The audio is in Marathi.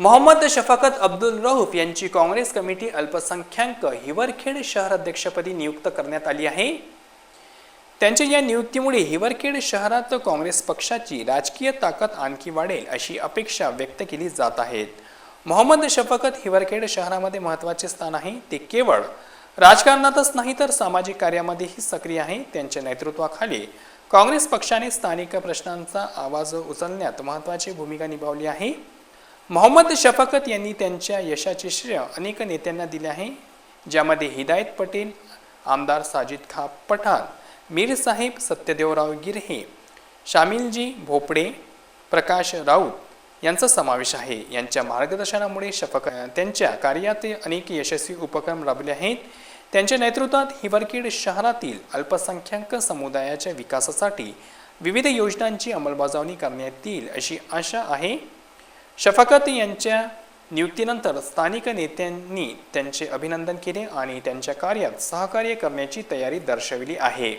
मोहम्मद शफकत अब्दुल रऊफ यांची काँग्रेस कमिटी अल्पसंख्याक हिवरखेड शहर अध्यक्षपदी नियुक्त करण्यात आली आहे. त्यांच्या या नियुक्तीमुळे हिवरखेड शहरात काँग्रेस पक्षाची राजकीय ताकद आणखी वाढेल अशी अपेक्षा व्यक्त केली जात आहेत. मोहम्मद शफकत हिवरखेड शहरामध्ये महत्त्वाचे स्थान आहे. ते केवळ राजकारणातच नाही तर सामाजिक कार्यामध्येही सक्रिय आहे. त्यांच्या नेतृत्वाखाली काँग्रेस पक्षाने स्थानिक प्रश्नांचा आवाज उचलण्यात महत्त्वाची भूमिका निभावली आहे. मोहम्मद शफकत यांनी त्यांच्या यशाचे श्रेय अनेक नेत्यांना दिले आहे ज्यामध्ये हिदायत पटेल आमदार साजिद खा पठाण मीर साहेब सत्यदेवराव गिरहे शामिलजी भोपडे प्रकाश राऊत यांचा समावेश आहे. यांच्या मार्गदर्शनामुळे शफक त्यांच्या कार्यात अनेक यशस्वी उपक्रम राबले आहेत. त्यांच्या नेतृत्वात हिवरखेड शहरातील अल्पसंख्याक समुदायाच्या विकासासाठी विविध योजनांची अंमलबजावणी करण्यात येईल अशी आशा आहे. शफकत यांच्या नियुक्तीनंतर स्थानिक नेत्यांनी त्यांचे अभिनंदन केले आणि त्यांच्या कार्यात सहकार्य करण्याची तयारी दर्शविली आहे.